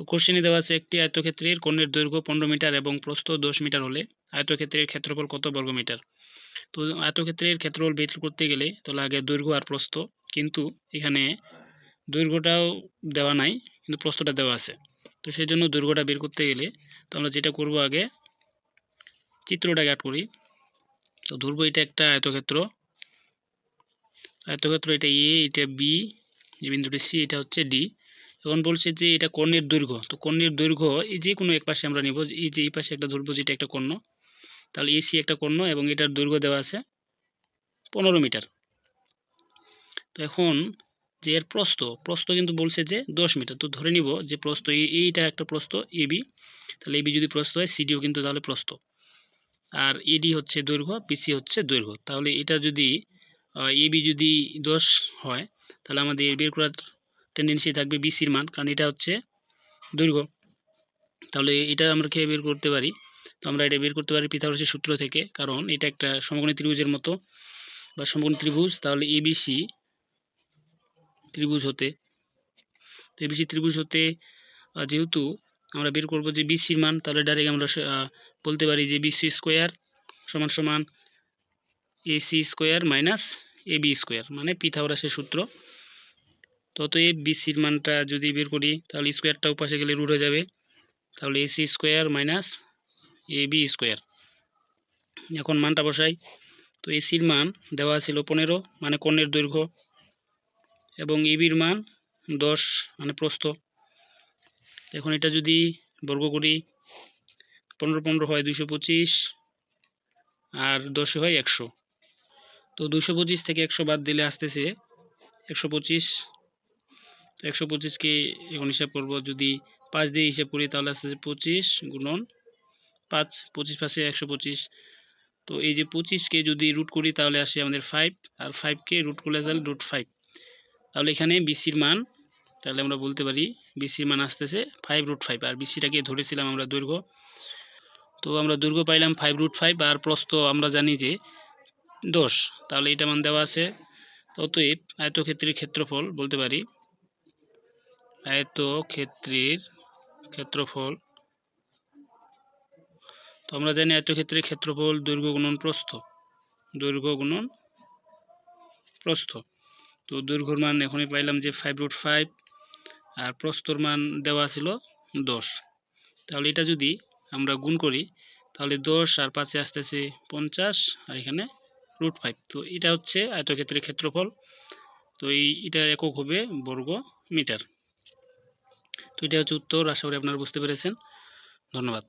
তো কোশ্চেনে দেওয়া আছে, একটি আয়তক্ষেত্রের কোণের দৈর্ঘ্য পনেরো মিটার এবং প্রস্থ দশ মিটার হলে আয়তক্ষেত্রের ক্ষেত্রফল কত বর্গ মিটার? তো আয়তক্ষেত্রের ক্ষেত্রফল বের করতে গেলে তাহলে আগে দৈর্ঘ্য আর প্রস্থ, কিন্তু এখানে দৈর্ঘ্যটাও দেওয়া নাই, কিন্তু প্রস্থটা দেওয়া আছে। তো সেই জন্য দৈর্ঘ্যটা বের করতে গেলে তো আমরা যেটা করব আগে চিত্রটাকে আট করি। তো ধরবো এটা একটা আয়তক্ষেত্র। আয়তক্ষেত্র এটা এ এটা বি যে বিন্দুটি সি এটা হচ্ছে ডি এখন বলছে যে, এটা কর্ণের দৈর্ঘ্য। তো কর্ণের দৈর্ঘ্য, এই যে কোনো এক পাশে আমরা নিব, এই যে এই পাশে একটা ধরবো যেটা একটা কর্ণ, তাহলে এসি একটা কর্ণ এবং এটার দৈর্ঘ্য দেওয়া আছে পনেরো মিটার। তো এখন যে এর প্রস্থ প্রস্থ কিন্তু বলছে যে দশ মিটার। তো ধরে নিব যে প্রস্থ, এই- এইটা একটা প্রস্থ এবি তাহলে এবি যদি প্রস্থ হয় সিডিও কিন্তু তাহলে প্রস্থ। আর এডি হচ্ছে দৈর্ঘ্য পিসি হচ্ছে দৈর্ঘ্য। তাহলে এটা যদি এবি যদি দশ হয়, তাহলে আমাদের বের করার টেন্ডেন্সি থাকবে বিসির মান, কারণ এটা হচ্ছে দৈর্ঘ্য। তাহলে এটা আমরা খেয়ে বের করতে পারি? তো আমরা এটা বের করতে পারি পিথাগোরাসের সূত্র থেকে, কারণ এটা একটা সমকোণী ত্রিভুজের মতো বা সমকোণী ত্রিভুজ, তাহলে এবিসি ত্রিভুজ হতে, তো এবিসি ত্রিভুজ হতে যেহেতু আমরা বের করব যে বিসির মান, তাহলে ডাইরেক্ট আমরা বলতে পারি যে বিসি স্কোয়ার সমান সমান AC square minus AB square মানে পিথাগোরাসের সূত্র। তো অতএব বিসির মানটা যদি বের করি, তাহলে স্কোয়ারটা উপাশে গেলে রুট হয়ে যাবে। তাহলে AC square minus AB square এখন মানটা বসাই। তো এসির মান দেওয়া ছিল পনেরো মানে কোণের দৈর্ঘ্য। এবং এবির মান দশ মানে প্রস্থ। এখন এটা যদি বর্গ করি, পনেরো পনেরো হয় দুইশো পঁচিশ, আর দশে হয় একশো। তো দুশো পঁচিশ থেকে একশো বাদ দিলে আসতেছে একশো পঁচিশ তো একশো পঁচিশকে এখন হিসাব করব। যদি পাঁচ দিয়ে হিসাব করি তাহলে আসতেছে পঁচিশ গুণন পাঁচ, পঁচিশ পাশে একশো পঁচিশ। তো এই যে পঁচিশকে যদি রুট করি তাহলে আসে আমাদের ফাইভ আর ফাইভকে রুট করলে তাহলে রুট ফাইভ তাহলে এখানে বিসির মান, তাহলে আমরা বলতে পারি বিসির মান আসতেছে ফাইভ রুট ফাইভ আর বিসিটাকে ধরেছিলাম আমরা দৈর্ঘ্য। তো আমরা দৈর্ঘ্য পাইলাম ফাইভ রুট ফাইভ আর প্রস্থ আমরা জানি যে দশ। তাহলে এটা মান দেওয়া আছে। অতএব আয়তক্ষেত্রের ক্ষেত্রফল বলতে পারি আয়তক্ষেত্রের ক্ষেত্রফল। তো আমরা জানি আয়তক্ষেত্রের ক্ষেত্রফল দৈর্ঘ্য গুণন প্রস্থ। দৈর্ঘ্য গুণন প্রস্থ। তো দৈর্ঘ্যর মান এখনই পাইলাম যে ফাইভ রুট ফাইভ আর প্রস্থর মান দেওয়া ছিল দশ। তাহলে এটা যদি আমরা গুণ করি, তাহলে দশ আর পাঁচে আসতেছে পঞ্চাশ আর এখানে রুট ফাইভ তো এটা হচ্ছে আয়তক্ষেত্রের ক্ষেত্রফল। তো এই, এটা একক হবে বর্গ মিটার তো এটা হচ্ছে উত্তর। আশা করি আপনারা বুঝতে পেরেছেন। ধন্যবাদ।